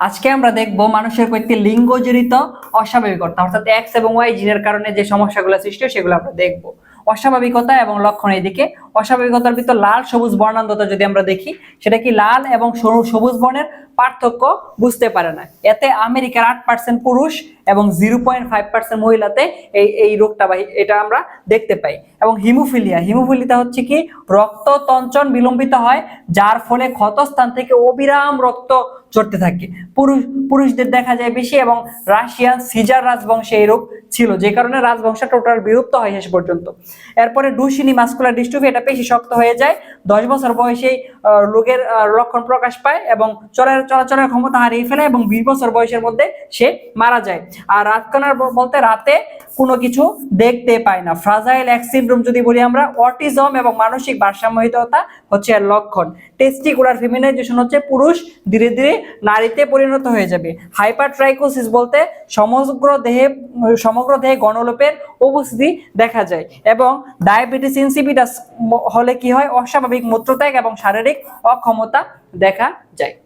আজকে আমরা দেখব মানুষের কয়েকটি লিঙ্গজনিত অস্বাভাবিকতা, অর্থাৎ এক্স এবং ওয়াই জিনের কারণে যে সমস্যাগুলো সৃষ্টি হয় সেগুলো আমরা দেখব। অস্বাভাবিকতা এবং লক্ষণ এদিকে অস্বাভাবিকতার ভিতর লাল, সবুজ বর্ণান্ধতা যদি আমরা দেখি, সেটা কি লাল এবং সবুজ বর্ণের পার্থক্য বুঝতে পারে না। এতে আমেরিকার আট পার্সেন্ট পুরুষ এবং জিরো পয়েন্ট ফাইভ পার্সেন্ট মহিলাতে এই এই রোগটা বা এটা আমরা দেখতে পাই। এবং হিমোফিলিয়া হিমোফিলিয়া হচ্ছে কি, রক্ত তঞ্চন বিলম্বিত হয়, যার ফলে ক্ষতস্থান থেকে অবিরাম রক্ত চড়তে থাকে। পুরুষ, পুরুষদের দেখা যায় বেশি এবং রাশিয়ান সিজার রাজবংশে এই রোগ ছিল, যে কারণে রাজবংশ টোটাল বিলুপ্ত হয় শেষ পর্যন্ত। এরপরে ডুসিনি মাস্কুলার ডিস্ট্রফি, এটা পেশি শক্ত হয়ে যায়। দশ বছর বয়সেই রোগের লক্ষণ প্রকাশ পায় এবং চলার, চলাচলের ক্ষমতা হারিয়ে ফেলে এবং বিশ বছর বয়সের মধ্যে সে মারা যায়। আর রাতকানার বলতে রাতে কোনো কিছু দেখতে পায় না। ফ্রাজাইল এক্স সিনড্রোম যদি বলি আমরা অটিজম এবং মানসিক ভারসাম্যহীনতা হচ্ছে এর লক্ষণ। টেস্টিকুলার ফেমিনাইজেশন হচ্ছে পুরুষ ধীরে ধীরে নারীতে পরিণত হয়ে যাবে। হাইপার ট্রাইকোসিস বলতে সমগ্র দেহে সমগ্র দেহে গণলোপের উপস্থিতি দেখা যায় এবং ডায়াবেটিস ইনসিপিটাস হলে কি হয়? অস্বাভাবিক মূত্রত্যাগ এবং শারীরিক অক্ষমতা দেখা যায়।